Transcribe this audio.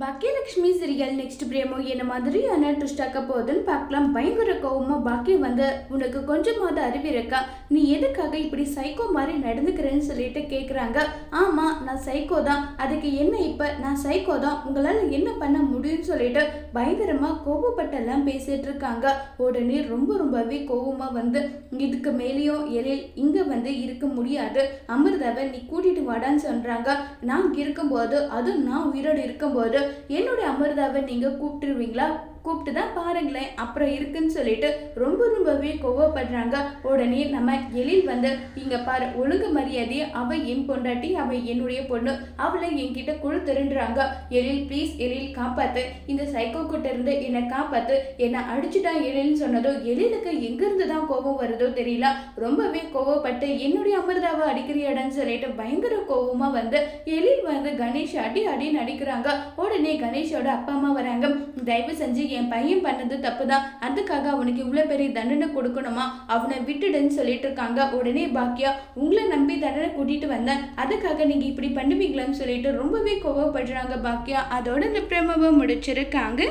Baakiyalakshmi serial next பிரேமோ என்ன மாதிரியான twist ஆக்க போகுதுன்னு பார்க்கலாம். பயங்கர கோவமா பாக்கி வந்து உனக்கு கொஞ்சமாவது அறிவு இருக்கா? நீ எதுக்காக இப்படி சைக்கோ மாதிரி நடந்துக்கிறேன்னு சொல்லிட்டு கேட்குறாங்க ஆமாம் நான் சைக்கோ தான். அதுக்கு என்ன இப்போ? நான் சைக்கோ தான். உங்களால் என்ன பண்ண முடியும்னு சொல்லிட்டு பயங்கரமாக கோபப்பட்டெல்லாம் பேசிகிட்டு இருக்காங்க. உடனே ரொம்ப ரொம்பவே கோபமாக வந்து இதுக்கு மேலேயும் எழில் இங்கே வந்து இருக்க முடியாது. அமிர்தாவை நீ கூட்டிகிட்டு வாடான்னு சொல்கிறாங்க நான் இருக்கும்போது அதுவும் நான் உயிரோடு இருக்கும்போது என்னுடைய அமிர்தாவை நீங்க கூப்பிட்டுருவீங்களா? கூப்பிட்டு தான் பாருங்களேன். அப்புறம் இருக்குன்னு சொல்லிட்டு ரொம்ப ரொம்பவே கோவப்படுறாங்க. உடனே நம்ம எழில் வந்து இங்க பாரு ஒழுங்கு மரியாதையை அவ என் பொண்டாட்டி அவ என்னுடைய பொண்ணு அவளை என்கிட்ட கொடுத்துருன்றாங்க எழில் ப்ளீஸ் எழில் காப்பாத்து. இந்த சைக்கோ கிட்ட இருந்து என்னை காப்பாத்து. என்னை அடிச்சுட்டா எழில்னு சொன்னதோ எழிலுக்கு எங்கிருந்து தான் கோபம் வருதோ தெரியல. ரொம்பவே கோவப்பட்டு என்னுடைய அமிர்தாவை அடிக்கிறியாடான்னு சொல்லிட்டு பயங்கர கோபமா வந்து எழில் வந்து கணேஷ் அடி அடி நடிக்கிறாங்க உடனே கணேஷோட அப்பா அம்மா வராங்க. தயவு செஞ்சு என் பையன் பண்ணது தப்பு தான் அதுக்காக அவனுக்கு இவ்வளோ பெரிய தண்டனை கொடுக்கணுமா? அவனை விட்டுடுன்னு சொல்லிட்டு இருக்காங்க. உடனே பாக்கியா உங்களை நம்பி தண்டனை கூட்டிட்டு வந்தேன். அதுக்காக நீங்க இப்படி பண்ணுவீங்களான்னு சொல்லிட்டு ரொம்பவே கோவப்படுறாங்க பாக்கியா அதோட இந்த பிரமவை முடிச்சிருக்காங்க.